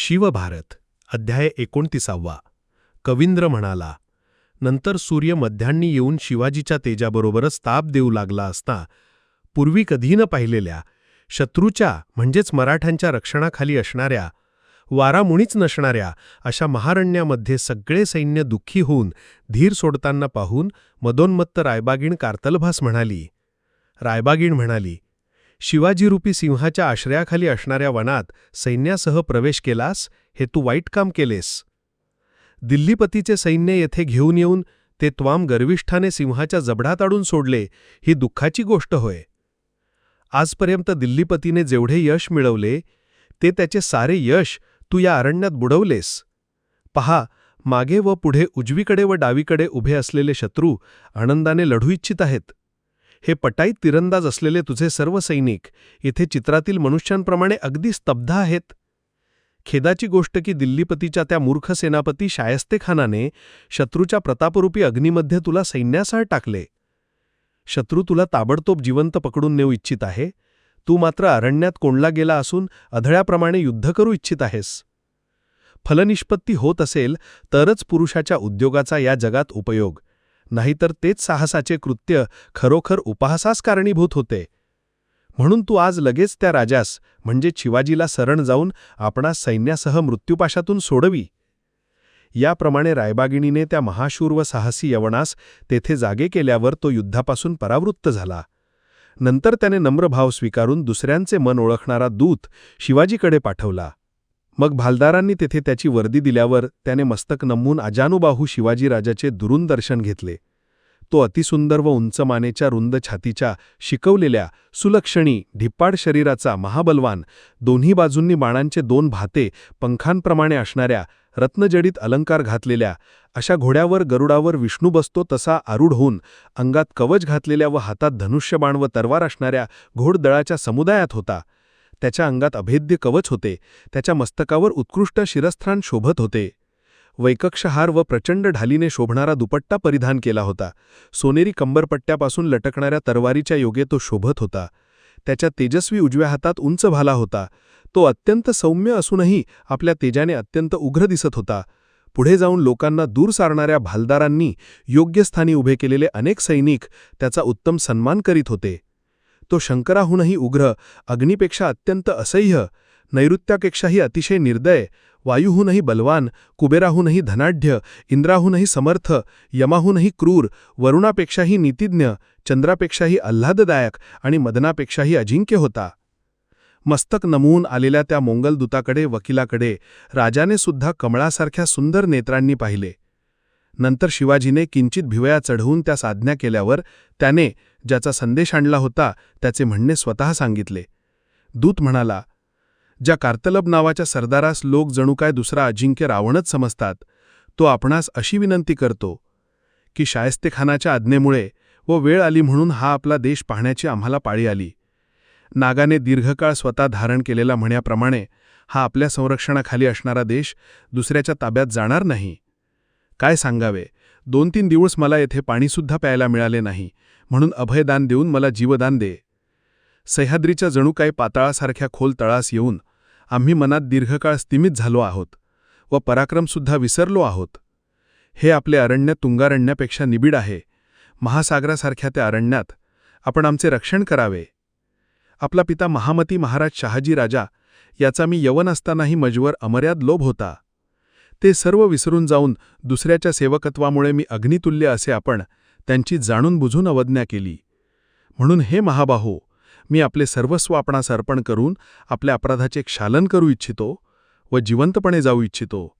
शिवभारत अध्याय एकोणतीसावा. कविंद्र म्हणाला नंतर सूर्य मध्यान्नी येऊन शिवाजीच्या तेजाबरोबरच ताप देऊ लागला असता पूर्वी कधी न पाहिलेल्या शत्रूच्या म्हणजेच मराठ्यांच्या रक्षणाखाली असणाऱ्या वारामुणीच नसणाऱ्या अशा महारण्यामध्ये सगळे सैन्य दुःखी होऊन धीर सोडताना पाहून मदोन्मत्त रायबागीण कार्तलभास म्हणाली. रायबागीण म्हणाली शिवाजीरूपी सिंहाच्या आश्रयाखाली असणाऱ्या वनात सैन्यासह प्रवेश केलास हे तू वाईट काम केलेस. दिल्लीपतीचे सैन्य येथे घेऊन येऊन ते त्वाम गर्विष्ठाने सिंहाच्या जबडात अडून सोडले ही दुःखाची गोष्ट होय. आजपर्यंत दिल्लीपतीने जेवढे यश मिळवले ते त्याचे सारे यश तू या अरण्यात बुडवलेस. पहा मागे व पुढे उजवीकडे व डावीकडे उभे असलेले शत्रू आनंदाने लढू इच्छित आहेत. हे पटाईत तिरंदाज असलेले तुझे सर्व सैनिक इथे चित्रातील मनुष्यांप्रमाणे अगदी स्तब्ध आहेत. खेदाची गोष्ट की दिल्लीपतीच्या त्या मूर्ख सेनापती शायस्तेखानाने शत्रूच्या प्रतापरूपी अग्नीमध्ये तुला सैन्यासह टाकले. शत्रू तुला ताबडतोब जिवंत पकडून नेऊ इच्छित आहे. तू मात्र अरण्यात कोंडला गेला असून अधळ्याप्रमाणे युद्ध करू इच्छित आहेस. फलनिष्पत्ती होत असेल तरच पुरुषाच्या उद्योगाचा या जगात उपयोग. नाहीतर तेच साहसाचे कृत्य खरोखर उपहासास कारणीभूत होते. म्हणून तू आज लगेच त्या राजास म्हणजे शिवाजीला शरण जाऊन आपणा सैन्यासह मृत्यूपाशातून सोडवी. याप्रमाणे रायबागिणीने त्या महाशूर व साहसी यवनास तेथे जागे केल्यावर तो युद्धापासून परावृत्त झाला. नंतर त्याने नम्रभाव स्वीकारून दुसऱ्यांचे मन ओळखणारा दूत शिवाजीकडे पाठवला. मग भालदारांनी तेथे त्याची वर्दी दिल्यावर त्याने मस्तक नमवून अजानुबाहू शिवाजीराजाचे दुरून दर्शन घेतले. तो अतिसुंदर व उंच मानेच्या रुंद छातीच्या शिकवलेल्या सुलक्षणी ढिप्पाड शरीराचा महाबलवान दोन्ही बाजूंनी बाणांचे दोन भाते पंखांप्रमाणे असणाऱ्या रत्नजडीत अलंकार घातलेल्या अशा घोड्यावर गरुडावर विष्णू बसतो तसा आरूढ होऊन अंगात कवच घातलेल्या व हातात धनुष्यबाण व तरवार असणाऱ्या घोडदळाच्या समुदायात होता. त्याच्या अंगात अभेद्य कवच होते त्याच्या मस्तकावर उत्कृष्ट शिरस्थान शोभत होते. वैकक्षहार व प्रचंड ढालीने शोभणारा दुपट्टा परिधान केला होता. सोनेरी कंबरपट्ट्यापासून लटकणाऱ्या तरवारीच्या योगे तो शोभत होता. त्याच्या तेजस्वी उजव्या हातात उंच भाला होता. तो अत्यंत सौम्य असूनही आपल्या तेजाने अत्यंत उग्र दिसत होता. पुढे जाऊन लोकांना दूर सारणाऱ्या भालदारांनी योग्य स्थानी उभे केलेले अनेक सैनिक त्याचा उत्तम सन्मान करीत होते. तो शंकराहूनही उग्र अग्नीपेक्षा अत्यंत असह्य नैऋत्यापेक्षाही अतिशय निर्दय वायूहूनही बलवान कुबेराहूनही धनाढ्य इंद्राहूनही समर्थ यमाहूनही क्रूर वरुणापेक्षाही नीतिज्ञ चंद्रापेक्षाही आल्हाददायक आणि मदनापेक्षाही अजिंक्य होता. मस्तक नमवून आलेल्या त्या मोंगलदूताकडे वकिलाकडे राजाने सुद्धा कमळासारख्या सुंदर नेत्रांनी पाहिले. नंतर शिवाजीने किंचित भिवया चढवून त्या साधण्या केल्यावर त्याने ज्याचा संदेश आणला होता त्याचे म्हणणे स्वतः सांगितले. दूत म्हणाला ज्या कार्तलब नावाच्या सरदारास लोक जणू काय दुसरा अजिंक्य रावणच समजतात तो आपणास अशी विनंती करतो की शायस्तेखानाच्या आज्ञेमुळे व वेळ आली म्हणून हा आपला देश पाहण्याची आम्हाला पाळी आली. नागाने दीर्घकाळ स्वतः धारण केलेला म्हणण्याप्रमाणे हा आपल्या संरक्षणाखाली असणारा देश दुसऱ्याच्या ताब्यात जाणार नाही. काय सांगावे? दोन तीन दिवस मला येथे पाणीसुद्धा प्यायला मिळाले नाही म्हणून अभयदान देऊन मला जीवदान दे. सह्याद्रीच्या जणू काही पाताळासारख्या खोल तळास येऊन आम्ही मनात दीर्घकाळ स्तिमित झालो आहोत व पराक्रमसुद्धा विसरलो आहोत. हे आपले अरण्य तुंगारण्यापेक्षा निबिड आहे. महासागरासारख्या त्या अरण्यात आपण आमचे रक्षण करावे. आपला पिता महामती महाराज शहाजी राजा याचा मी यवन असतानाही मजवर अमर्याद लोभ होता. ते सर्व विसरून जाऊन दुसऱ्याच्या सेवकत्वामुळे मी अग्नितुल्य असे आपण त्यांची जाणून बुजून अवज्ञा केली. म्हणून हे महाबाहो मी आपले सर्वस्व आपणास अर्पण करून आपल्या अपराधाचे क्षालन करू इच्छितो व जिवंतपणे जाऊ इच्छितो.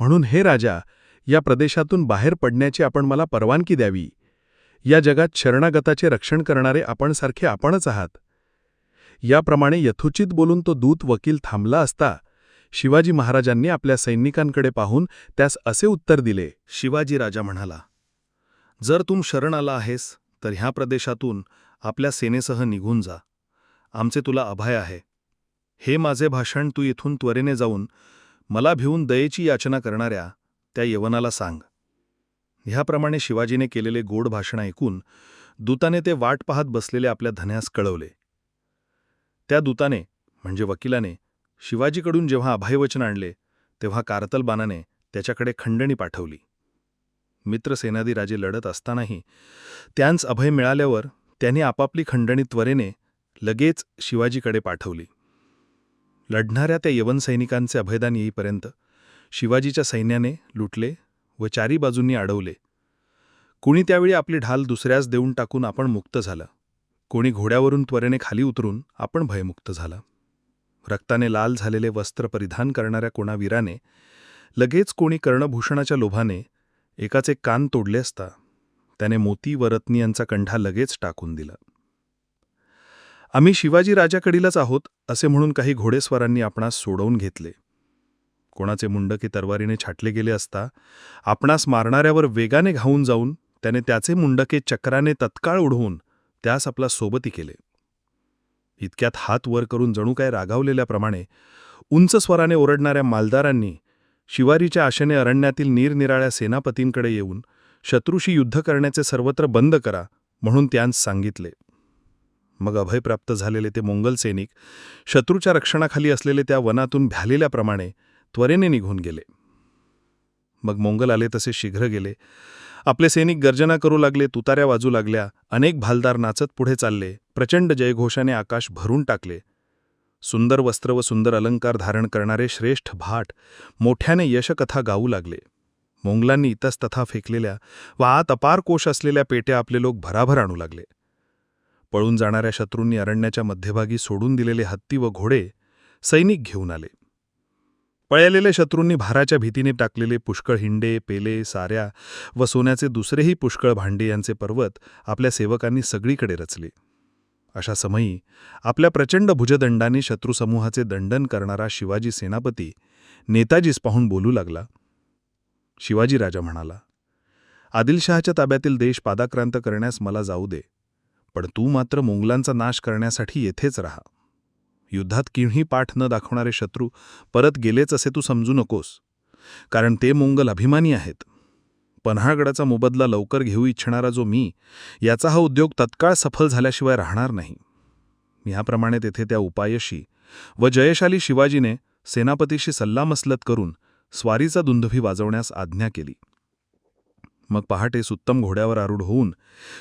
म्हणून हे राजा या प्रदेशातून बाहेर पडण्याची आपण मला परवानगी द्यावी. या जगात शरणागताचे रक्षण करणारे आपण सारखे आपणच आहात. याप्रमाणे यथोचित बोलून तो दूत वकील थांबला असता शिवाजी महाराजांनी आपल्या सैनिकांकडे पाहून त्यास असे उत्तर दिले. शिवाजी राजा म्हणाला जर तुम शरण आला आहेस तर ह्या प्रदेशातून आपल्या सेनेसह निघून जा. आमचे तुला अभय आहे. हे माझे भाषण तू इथून त्वरेने जाऊन मला भिवून दयेची याचना करणाऱ्या त्या यवनाला सांग. ह्याप्रमाणे शिवाजीने केलेले गोड भाषण ऐकून दूताने ते वाट पाहत बसलेले आपल्या धन्यास कळवले. त्या दूताने म्हणजे वकिलाने शिवाजीकडून जेव्हा अभयवचन आणले तेव्हा कारतलबानाने त्याच्याकडे खंडणी पाठवली. मित्र सेनादीराजे लढत असतानाही त्यांस अभय मिळाल्यावर त्यांनी आपापली खंडणी त्वरेने लगेच शिवाजीकडे पाठवली. लढणाऱ्या त्या यवन सैनिकांचे अभयदान येईपर्यंत शिवाजीच्या सैन्याने लुटले व चारी बाजूंनी अडवले. कुणी त्यावेळी आपली ढाल दुसऱ्यास देऊन टाकून आपण मुक्त झालं. कोणी घोड्यावरून त्वरेने खाली उतरून आपण भयमुक्त झाला. रक्ताने लाल झालेले वस्त्र परिधान करणाऱ्या कोणा वीराने लगेच कोणी कर्णभूषणाच्या लोभाने एकाचे कान तोडले असता त्याने मोती व रत्नी यांचा कंठा लगेच टाकून दिला. आम्ही शिवाजी राजाकडीलच आहोत असे म्हणून काही घोडेस्वारांनी आपणास सोडवून घेतले. कोणाचे मुंडके तरवारीने छाटले गेले असता आपणास मारणाऱ्यावर वेगाने घाऊन जाऊन त्याने त्याचे मुंडके चक्राने तत्काळ उडवून त्यास आपला सोबती केले. इतक्यात हात वर करून जणू काय रागावलेल्याप्रमाणे उंच स्वराने ओरडणाऱ्या मालदारांनी शिवारीच्या आशेने अरण्यातील निरनिराळ्या सेनापतींकडे येऊन शत्रूशी युद्ध करण्याचे सर्वत्र बंद करा म्हणून त्यांस सांगितले. मग अभयप्राप्त झालेले ते मोंगल सैनिक शत्रूच्या रक्षणाखाली असलेले त्या वनातून भ्यालेल्याप्रमाणे त्वरेने निघून गेले. मग मोंगल आले तसे शीघ्र गेले. आपले सैनिक गर्जना करू लागले तुताऱ्या वाजू लागल्या अनेक भालदार नाचत पुढे चालले प्रचंड जयघोषाने आकाश भरून टाकले. सुंदर वस्त्र व सुंदर अलंकार धारण करणारे श्रेष्ठ भाट मोठ्याने यशकथा गाऊ लागले. मोंगलांनी इतस्तथा फेकलेल्या व आत अपार कोश असलेल्या पेट्या आपले लोक भराभर आणू लागले. पळून जाणाऱ्या शत्रूंनी अरण्याच्या मध्यभागी सोडून दिलेले हत्ती व घोडे सैनिक घेऊन आले. पळलेले शत्रूंनी भाराच्या भीतीने टाकलेले पुष्कळ हिंडे पेले साऱ्या व सोन्याचे दुसरेही पुष्कळ भांडे यांचे पर्वत आपल्या सेवकांनी सगळीकडे रचले. अशा समयी आपल्या प्रचंड भुजदंडाने शत्रुसमूहाचे दंडन करणारा शिवाजी सेनापती नेताजीस पाहून बोलू लागला. शिवाजी राजा म्हणाला आदिलशहाच्या ताब्यातील देश पादाक्रांत करण्यास मला जाऊ दे पण तू मात्र मोंगलांचा नाश करण्यासाठी येथेच राहा. युद्धात किणही पाठ न दाखवणारे शत्रू परत गेलेच असे तू समजू नकोस. कारण ते मोंगल अभिमानी आहेत. पन्हाळगडाचा मोबदला लवकर घेऊ इच्छिणारा जो मी याचा हा उद्योग तत्काळ सफल झाल्याशिवाय राहणार नाही. ह्याप्रमाणे तेथे त्या उपायशी व जयशाली शिवाजीने सेनापतीशी सल्लामसलत करून स्वारीचा दुंदुभी वाजवण्यास आज्ञा केली. मग पहाटेस उत्तम घोड्यावर आरूढ होऊन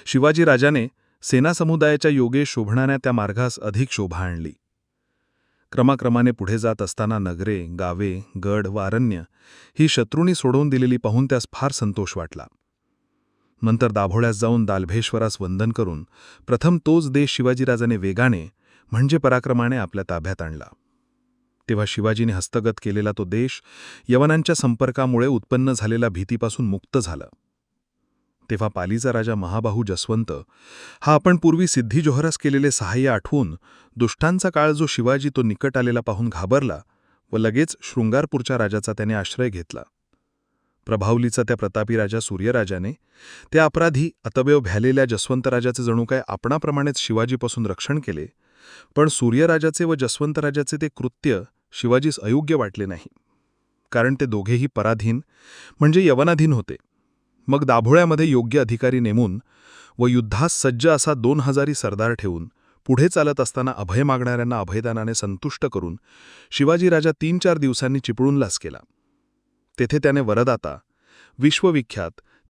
शिवाजी राजाने सेनासमुदायाच्या योगे शोभणाऱ्या त्या मार्गास अधिक शोभा आणली. क्रमाक्रमाने पुढे जात असताना नगरे गावे गड व अरण्य ही शत्रूंनी सोडवून दिलेली पाहून त्यास फार संतोष वाटला. नंतर दाभोळ्यास जाऊन दालभेश्वरास वंदन करून प्रथम तोच देश शिवाजीराजाने वेगाने म्हणजे पराक्रमाने आपल्या ताब्यात आणला. तेव्हा शिवाजीने हस्तगत केलेला तो देश यवनांच्या संपर्कामुळे उत्पन्न झालेल्या भीतीपासून मुक्त झाला. तेव्हा पालीचा राजा महाबाहू जसवंत हा आपण पूर्वी सिद्धी जोहरास केलेले सहाय्य आठवून दुष्टांचा काळ जो शिवाजी तो निकट आलेला पाहून घाबरला व लगेच शृंगारपूरच्या राजाचा त्याने आश्रय घेतला. प्रभावलीचा त्या प्रतापी राजा सूर्यराजाने त्या अपराधी अतव्यव भ्यालेल्या जसवंतराजाचे जणू काय आपणाप्रमाणेच शिवाजीपासून रक्षण केले पण सूर्यराजाचे व जसवंतराजाचे ते कृत्य शिवाजीस अयोग्य वाटले नाही. कारण ते दोघेही पराधीन म्हणजे यवनाधीन होते. मग दाभोळ्यामध्ये योग्य अधिकारी नेमून व युद्धास सज्ज असा दोन हजारी सरदार ठेवून पुढे चालत असताना अभय मागणाऱ्यांना अभयदानाने संतुष्ट करून शिवाजीराजा तीन चार दिवसांनी चिपळूणलाच केला. तेथे त्याने वरदाता विश्वविख्यात